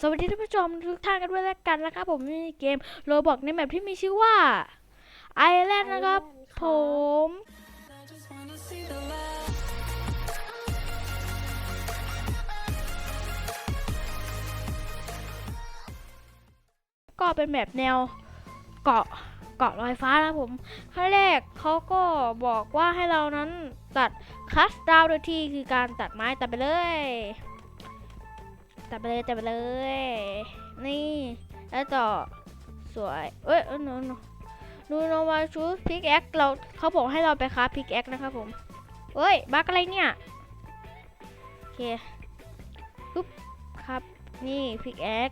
สวัสดีท่านผู้ชมทุกท่านกันด้วยแล้วกันนะครับ ผมมีเกมโรบอกในแมปที่มีชื่อว่าไอแลนด์นะครับ ผม I just wanna see the light. ก็เป็นแบบแนวเกาะเกาะลอยฟ้านะครับผมขั้นแรกเขาก็บอกว่าให้เรานั้นตัดคัสดาวโดยที่คือการตัดไม้ตัดไปเลย ตัดไปเลยตัดไปเลย นี่ แล้วต่อสวยเอ้ยโนโนนูโนวาชูพิกแอคเราเขาบอกให้เราไปค้าพิกแอคนะครับผมเอ้ยบักอะไรเนี่ยโอเคปุ๊บครับนี่พิกแอค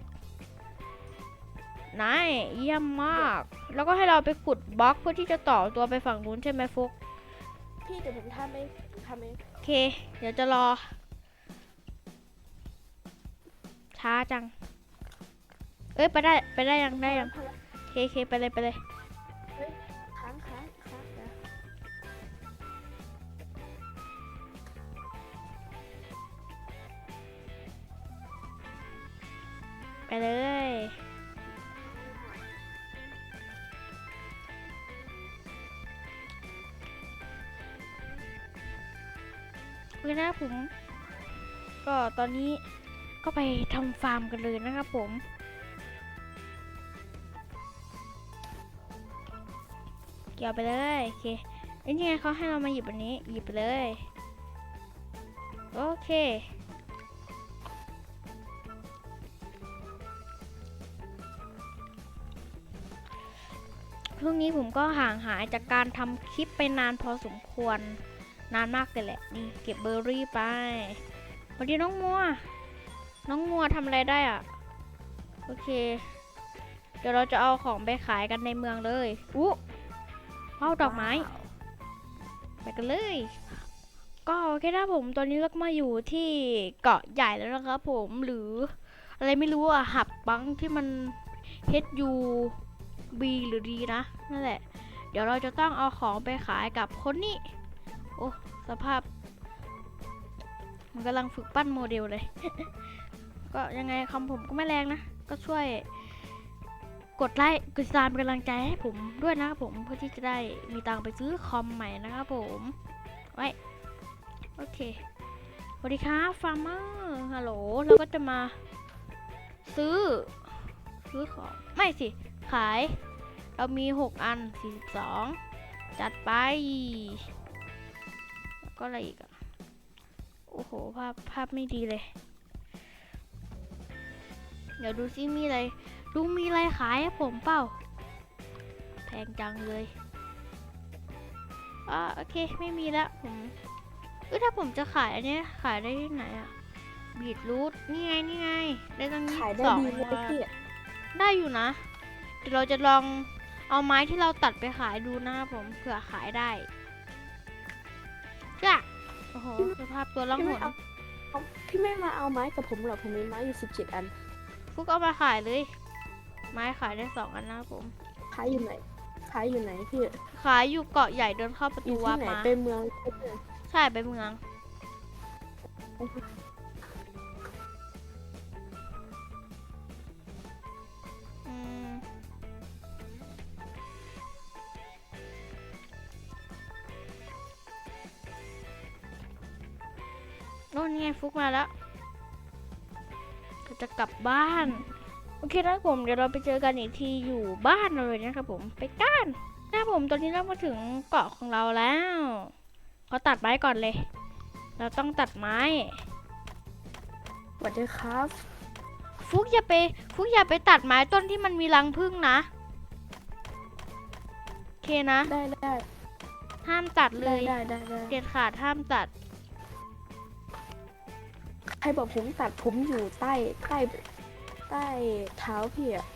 นายเยี่ยมมาก แล้วก็ให้เราไปขุดบล็อกเพื่อที่จะต่อตัวไปฝั่งนู้นใช่ไหมฟุก พี่เดี๋ยวผมทำเองผมทำเองโอเค เดี๋ยวจะรอ ช้าจัง เอ้ยไปได้ไปได้ยังได้ยังเคเคไปเลยไปเลยค้างค้างค้างนะไปเลยโอเคนะผม ก็ตอนนี้ ก็ไปทำฟาร์มกันเลยนะครับผม เกี่ยวไปเลยโอเคนี่ไงเขาให้เรามาหยิบอันนี้หยิบไปเลย โอเคช่วงนี้ผมก็ห่างหายจากการทำคลิปไปนานพอสมควร นานมากเลยแหละ นี่เก็บเบอร์รี่ไปสวัสดีน้องมัว น้องมัวทำอะไรได้อะ โอเค เดี๋ยวเราจะเอาของไปขายกันในเมืองเลยอู้ว้าวดอกไม้ ไปกันเลย ก็โอเคนะผมตอนนี้เราก็มาอยู่ที่เกาะใหญ่แล้วนะครับผมหรือ อะไรไม่รู้อะหับบังที่มัน H U B หรือ D นะ นั่นแหละ เดี๋ยวเราจะต้องเอาของไปขายกับคนนี้ โอ้ สภาพ มันกำลังฝึกปั้นโมเดลเลย ก็ยังไงคำผมก็ไม่แรงนะ ก็ช่วยกดไลค์กดติดตามเป็นกำลังใจให้ผมด้วยนะครับผมเพื่อที่จะได้มีตังไปซื้อคอมใหม่นะครับผมไว้โอเคสวัสดีครับฟาร์มเมอร์ฮัลโหลเราก็จะมา ซื้อ ซื้อของ ไม่สิ ขาย เรามี 6 อัน 42 จัดไป แล้วก็อะไรอีกอะโอ้โห ภาพภาพไม่ดีเลย ดี๋ยวดูซิมีอะไรดูมีอะไรขายให้ผมเปล่า แพงจังเลยอ่าโอเคไม่มีแล้วผมเอ้ยถ้าผมจะขายอันเนี้ยขายได้ที่ไหนอะบีทรูทนี่ไงนี่ไง ได้ตั้งขายได้สองดีเลยมาพี่ได้อยู่นะ เดี๋ยวเราจะลองเอาไม้ที่เราตัดไปขายดูนะครับผมเผื่อขายได้จ้ะโอ้โหสภาพตัวล่องพี่หไม่นเอาเอาพี่ไม่มาเอาไม้กับผมหรอกผมมีไม้อยู่สิบเจ็ดอัน ฟุกเอามาขายเลย ไม้ขายได้สองอันนะครับผมขายอยู่ไหนขายอยู่ไหนพี่ขายอยู่เกาะใหญ่เดินเข้าประอตูยู่วัที่บไหนมาไปเมืองใช่ไหมใช่ไปเมือง อืมโน่นไงฟุกมาแล้วเรา จะกลับบ้าน โอเคนะผมเดี๋ยวเราไปเจอกันอีกทีอยู่บ้านเราเลยนะครับผมไปกันนะผมตอนนี้เรามาถึงเกาะของเราแล้วขอตัดไม้ก่อนเลย เราต้องตัดไม้สวัสดีครับ ฟุกอย่าไป ฟุกอย่าไปตัดไม้ต้นที่มันมีรังผึ้งนะโอเคนะ ได้ได้ห้ามตัดเลได้ยได้ได้ได้เด็ดขาดห้ามตัด ใครบอกผมตัดผมอยู่ใต้ใต้ใต้เท้าพี่อะ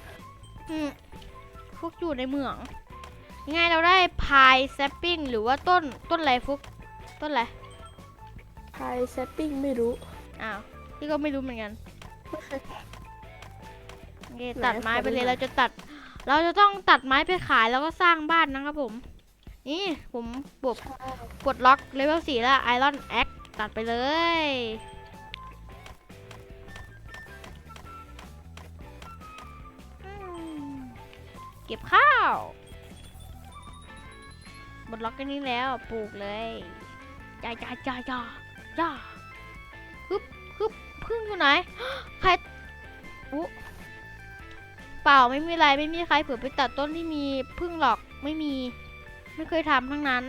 อืมฟุกอยู่ในเมืองยังไงเราได้พายแซปปิ้งหรือว่าต้นต้นอะไรฟุกต้นอะไรพายเซตติ้งไม่รู้อ้าวพี่ก็ไม่รู้เหมือนกันโอเคตัดไม้ไปเลยเราจะตัด เราจะต้องตัดไม้ไปขายแล้วก็สร้างบ้านนะครับผม นี่ผมบวกใช่กดล็อกเลเวลสี่แล้วไอรอนแอคตัดไปเลย เก็บข้าวบดล็อกกันนี้แล้วปลูกเลยจ้าจ้าจ้าจ้าจ้าฮึบฮึบพึ่งอยู่ไหนใครอุ๊เปล่าไม่มีอะไรไม่มีใครเผื่อไปตัดต้นที่มีพึ่งหรอกไม่มี ไม่เคยทำทั้งนั้น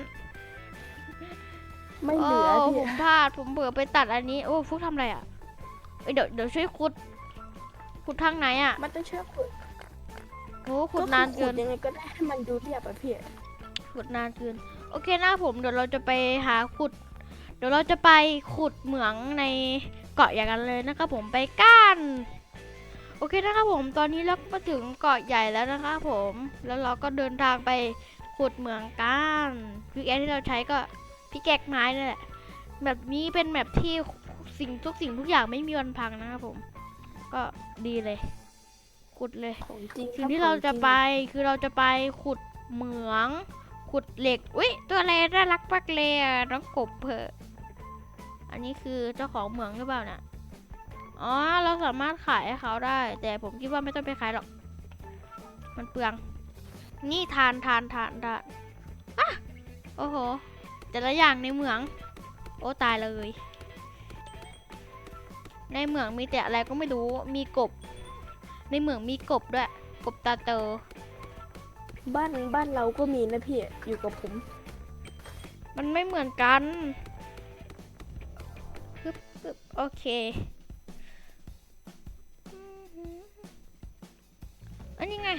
ไม่เหลือโพี่ผมพลาดผมเบื่อไปตัดอันนี้ โอ้ฟุกทำอะไรอะเอ้ยเดี๋ยวเดี๋ยวช่วยขุดขุดทางไหนอะ มันต้องเชื่อขุดโอ้ขุดนานเกินขุดยังไงก็ได้ให้มันดูเรียบอะพี่ขุดนานเกิน โอเคนะผมเดี๋ยวเราจะไปหาขุด เดี๋ยวเราจะไปขุดเหมืองในเกาะอย่างกันเลยนะครับผมไปกันโอเคนะครับผมตอนนี้เราก็มาถึงเกาะใหญ่แล้วนะครับผมแล้วเราก็เดินทางไปขุดเหมืองกันพิกแอที่เราใช้ก็พิกแกกไม้นี่แหละแบบนี้เป็นแบบที่สิ่งทุกสิ่งทุกอย่างไม่มีวันพังนะครับผม ก็ดีเลย ขุดเลยของจริงสิ่งคที่บเราของจะงไปคือเราจะไปขุดเหมือง ขุดเหล็กอุ้ยตัวอะไรน่ารักมากเลยอะน้องกบเพอะอันนี้คือเจ้าของเหมืองหรือเปล่าน่ะอ๋อเราสามารถขายให้เขาได้ แต่ผมคิดว่าไม่ต้องไปขายหรอก มันเปลือง นี่ทานทานทานทานอะโอ้โห แต่ละอย่างในเหมือง โอ้ตายเลย ในเหมืองมีแต่อะไรก็ไม่รู้ มีกบ ในเหมืองมีกบด้วย กบตาโต บ้านบ้านเราก็มีนะพี่อยู่กับผม มันไม่เหมือนกันปึ๊บปึ๊บโอเค อันนี้ไง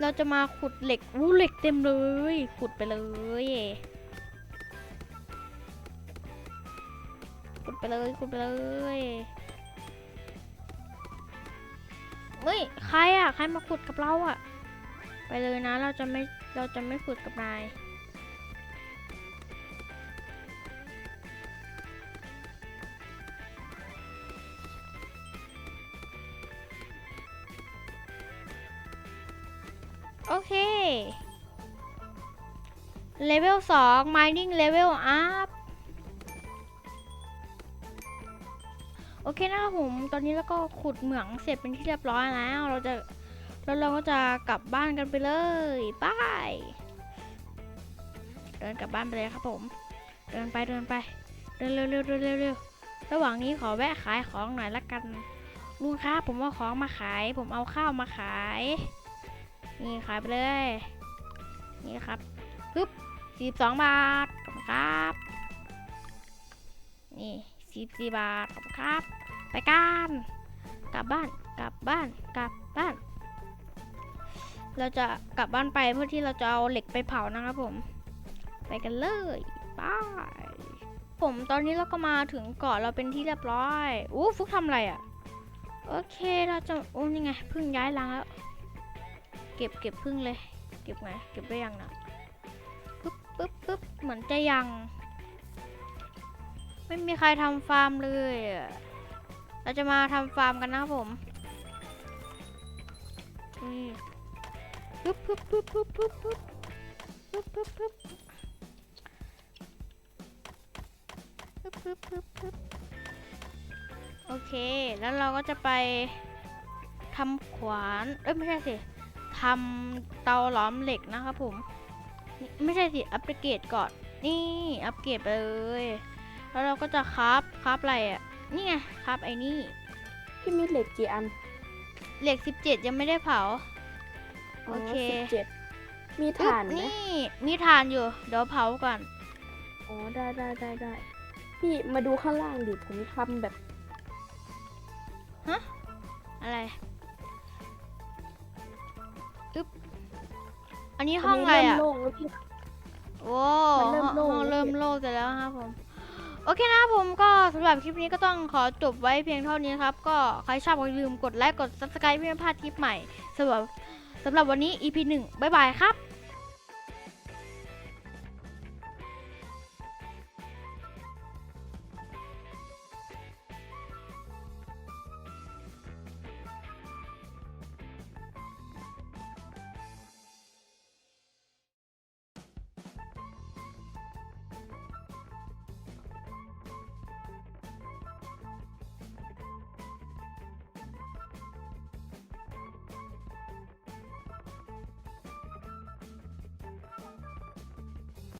เราจะมาขุดเหล็กวู้เหล็กเต็มเลย ขุดไปเลย ขุดไปเลย ขุดไปเลย ยใครอะใครมาขุดกับเราอะ ไปเลยนะเราจะไม่เราจะไม่ขุดกับนายโอเคเลเวลสอง mining level up โอเคนะครับผมตอนนี้แล้วก็ขุดเหมืองเสร็จเป็นที่เรียบร้อยแล้วเราจะแล้วเราก็จะกลับบ้านกันไปเลยบายเดินกลับบ้านไปเลยครับผม เดินไปเดินไปเดินเร็วเร็วเร็วเร็วเร็วระหว่างนี้ขอแวะขายของหน่อยละกันลุงครับผมเอาของมาขาย ผมเอาข้าวมาขาย นี่ขายไปเลย นี่ครับปึ๊บสี่สองบาทขอบคุณครับ นี่ สิบสี่บาทขอบคุณครับ ไปกันกลับบ้านกลับบ้านกลับบ้าน เราจะกลับบ้านไปเพื่อที่เราจะเอาเหล็กไปเผานะครับผม ไปกันเลยบายผมตอนนี้เราก็มาถึงเกาะเราเป็นที่เรียบร้อยอู้ฟุกทำอะไรอะ่ะ โอเคเราจะโอ้นี่ไงพิ่งย้ายรังแล้ว เก็บเก็บพึ่งเลย เก็บไงเก็บได้ยังนะปึ๊บปึ๊บปึ๊บเหมือนจะยัง ไม่มีใครทำฟาร์มเลย เราจะมาทำฟาร์มกันนะครับผมนี่ปึ๊บปึ๊บปึ๊บปึ๊บปึ๊บปึ๊บปึ๊บปึ๊บปึ๊บปึ๊บปึ๊บปึ๊บปึ๊บโอเค แล้วเราก็จะไปทำขวาน เอ้ยไม่ใช่สิทำเตาหลอมเหล็กนะครับผม ไม่ใช่สิ อัปเกรดก่อน นี่ อัปเกรดไปเลย แล้วเราก็จะคราฟคราฟอะไรอะ นี่ไงคราฟไอ้นี่พี่มีเหล็กกี่อัน เหล็ก17ยังไม่ได้เผา โอเคสิบเจ็ดมีปึ๊บถ่านไหมนี่มีถ่านอยู่ เดี๋ยวเผาก่อน อ๋อ ได้ได้ได้ได้ พี่มาดูข้างล่างดิ ผมทำแบบอะไรอึ๊บ อันนี้อัห้องนอะไรนี้เริ่มอะโล่งแล้วพี่โอ้มันเริ่มโล่งห้องแล้วเริ่มเนี่ยโล่งเสร็จแล้วนะครับผม โอเคนะครับผมก็สำหรับคลิปนี้ก็ต้องขอจบไว้เพียงเท่านี้นะครับ ก็ใครชอบก็อย่าลืมกดไลค์กด subscribe เพื่อไม่พลาดคลิปใหม่สำหรับสำหรับวันนี้ EP 1 บ๊ายบายครับ